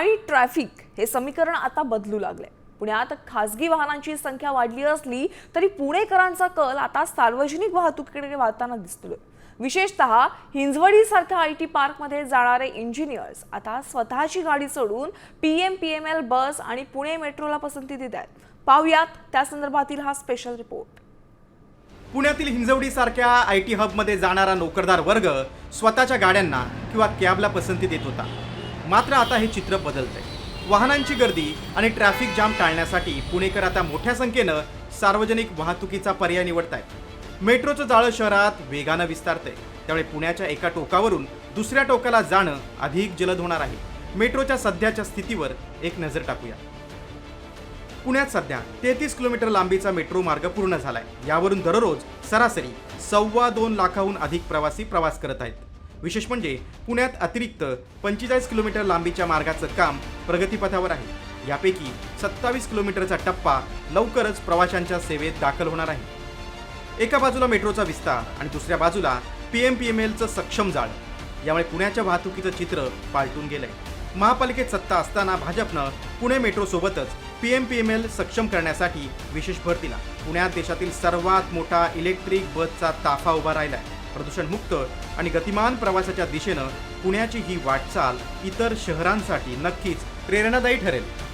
आणि ट्रॅफिक हे समीकरण आता बदलू लागले पुण्यात खासगी वाहनांची संख्या वाढली असली तरी पुणेकरांचा कल आता सार्वजनिक वाहतुकीकडे वाहताना दिसतोय. विशेषतः हिंजवडीसारख्या आय टी पार्कमध्ये जाणारे इंजिनियर्स आता स्वतःची गाडी सोडून P M P M L bus आणि पुणे मेट्रोला पसंती देत आहेत. पाहुयात त्या संदर्भातील हा स्पेशल रिपोर्ट पुण्यातील हिंजवडीसारख्या आय टी हबमध्ये जाणारा नोकरदार वर्ग स्वतःच्या गाड्यांना किंवा कॅबला पसंती देत होता. मात्र आता हे चित्र बदलतंय. वाहनांची गर्दी आणि ट्रॅफिक जाम टाळण्यासाठी पुणेकर आता मोठ्या संख्येनं सार्वजनिक वाहतुकीचा पर्याय निवडत मेट्रोचं जाळं शहरात वेगानं विस्तारतंय. त्यामुळे पुण्याच्या एका टोकावरून दुसऱ्या टोकाला जाणं अधिक जलद होणार आहे. मेट्रोच्या सध्याच्या स्थितीवर एक नजर टाकूया. पुण्यात सध्या तेहतीस किलोमीटर लांबीचा मेट्रो मार्ग पूर्ण झालाय. यावरून दररोज सरासरी सव्वा दोन लाखाहून अधिक प्रवासी प्रवास करत आहेत. विशेष म्हणजे पुण्यात अतिरिक्त पंचेचाळीस किलोमीटर लांबीच्या मार्गाचं काम प्रगतीपथावर आहे. यापैकी सत्तावीस किलोमीटरचा टप्पा लवकरच प्रवाशांच्या सेवेत दाखल होणार आहे. एका बाजूला मेट्रोचा विस्तार आणि दुसऱ्या बाजूला पी एम पी एम एलचं सक्षम जाळ. यामुळे पुण्याच्या वाहतुकीचं चित्र पालटून गेलंय. महापालिकेत सत्ता असताना भाजपनं Pune मेट्रोसोबतच P M P M L सक्षम करण्यासाठी विशेष भर दिला. पुण्यात देशातील सर्वात मोठा इलेक्ट्रिक बसचा ताफा उभा राहिला आहे प्रदूषणमुक्त आणि गतिमान प्रवासाच्या दिशेनं पुण्याची ही वाटचाल इतर शहरांसाठी नक्कीच प्रेरणादायी ठरेल.